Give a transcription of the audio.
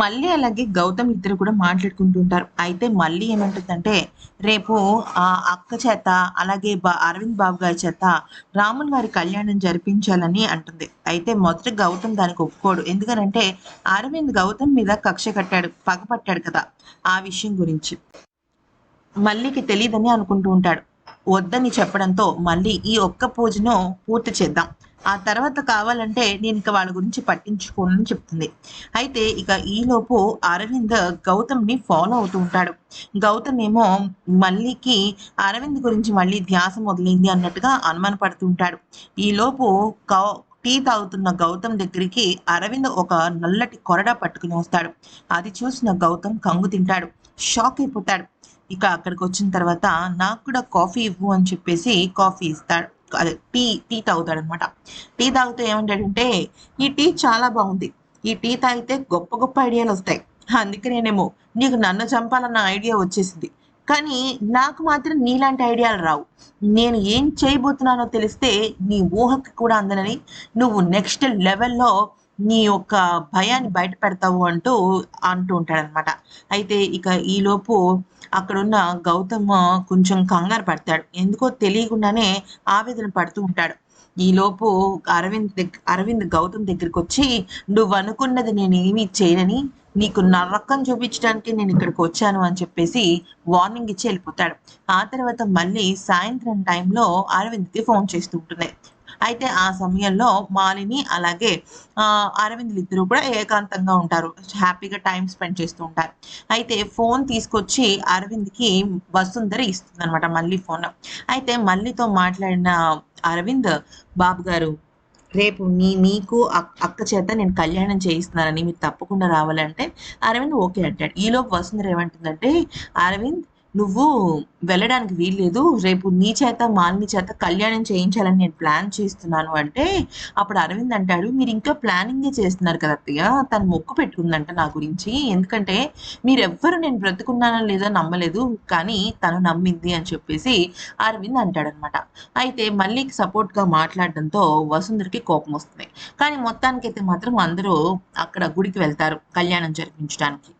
మళ్ళీ అలాగే గౌతమ్ ఇద్దరు కూడా మాట్లాడుకుంటూ ఉంటారు. అయితే మళ్ళీ ఏమంటుందంటే రేపు ఆ అక్క చేత అలాగే బా అరవింద్ బాబు గారి చేత రాముల వారి కళ్యాణం జరిపించాలని అంటుంది. అయితే మొదట గౌతమ్ దానికి ఒప్పుకోడు. ఎందుకనంటే అరవింద్ గౌతమ్ మీద కక్ష కట్టాడు పగపట్టాడు కదా ఆ విషయం గురించి. మళ్ళీకి తెలియదని అనుకుంటూ ఉంటాడు. వద్దని చెప్పడంతో మళ్ళీ ఈ ఒక్క పూజను పూర్తి చేద్దాం. ఆ తర్వాత కావాలంటే నేను ఇక వాళ్ళ గురించి పట్టించుకోనని చెప్తుంది. అయితే ఇక ఈలోపు అరవింద్ గౌతమ్ని ఫాలో అవుతూ ఉంటాడు. గౌతమ్ ఏమో మళ్ళీకి అరవింద్ గురించి మళ్ళీ ధ్యాస మొదలైంది అన్నట్టుగా అనుమానపడుతూ ఉంటాడు. ఈలోపు కౌ టీ తాగుతున్న గౌతమ్ దగ్గరికి అరవింద్ ఒక నల్లటి కొరడా పట్టుకుని వస్తాడు. అది చూసిన గౌతమ్ కంగు తింటాడు. షాక్ అయిపోతాడు. ఇక అక్కడికి వచ్చిన తర్వాత నాకు కూడా కాఫీ ఇవ్వు అని చెప్పేసి కాఫీ ఇస్తాడు. అదే టీ టీ తాగుతాడు అనమాట టీ తాగుతూ ఏమంటాడంటే ఈ టీ చాలా బాగుంది. ఈ టీ తాగితే గొప్ప గొప్ప ఐడియాలు వస్తాయి. అందుకనేనేమో నీకు నన్ను చంపాలన్న ఐడియా వచ్చేసింది. కానీ నాకు మాత్రం నీలాంటి ఐడియాలు రావు. నేను ఏం చేయబోతున్నానో తెలిస్తే నీ ఊహకి కూడా అందనని నువ్వు నెక్స్ట్ లెవెల్లో నీ యొక్క భయాన్ని బయట పెడతావు అంటూ అంటూ ఉంటాడనమాట అయితే ఇక ఈలోపు అక్కడున్న గౌతమ్ కొంచెం కంగారు పడతాడు. ఎందుకో తెలియకుండానే ఆవేదన పడుతూ ఉంటాడు. ఈలోపు అరవింద్ దగ్గర అరవింద్ గౌతమ్ దగ్గరికి వచ్చి నువ్వు అనుకున్నది నేను ఏమీ చేయనని నీకు నరకం చూపించడానికి నేను ఇక్కడికి వచ్చాను అని చెప్పేసి వార్నింగ్ ఇచ్చి వెళ్ళిపోతాడు. ఆ తర్వాత మళ్ళీ సాయంత్రం టైంలో అరవింద్కి ఫోన్ చేస్తూ ఉంటుంది. అయితే ఆ సమయంలో మాలిని అలాగే ఆ, అరవింద్లు ఇద్దరు కూడా ఏకాంతంగా ఉంటారు. హ్యాపీగా టైం స్పెండ్ చేస్తూ ఉంటారు. అయితే ఫోన్ తీసుకొచ్చి అరవింద్కి వసుంధర ఇస్తుంది అనమాట మళ్ళీ ఫోన్. అయితే మళ్ళీతో మాట్లాడిన అరవింద్ బాబు గారు రేపు నీ మీకు అక్క చేత నేను కళ్యాణం చేయిస్తున్నానని మీరు తప్పకుండా రావాలంటే అరవింద్ ఓకే అంటాడు. ఈలోపు వసుంధర ఏమంటుందంటే అరవింద్ నువ్వు వెళ్ళడానికి వీల్లేదు. రేపు నీ చేత మాలిని చేత కళ్యాణం చేయించాలని నేను ప్లాన్ చేస్తున్నాను అంటే అప్పుడు అరవింద్ అంటాడు మీరు ఇంకా ప్లానింగే చేస్తున్నారు కదా అత్తయ్య. తను మొక్కు పెట్టుకుందంట నా గురించి. ఎందుకంటే మీరెవ్వరు నేను బ్రతుకున్నానో లేదో నమ్మలేదు. కానీ తను నమ్మింది అని చెప్పేసి అరవింద్ అంటాడనమాట. అయితే మళ్ళీకి సపోర్ట్గా మాట్లాడడంతో వసుంధరికి కోపం వస్తుంది. కానీ మొత్తానికైతే మాత్రం అందరూ అక్కడ గుడికి వెళ్తారు కళ్యాణం జరిపించడానికి.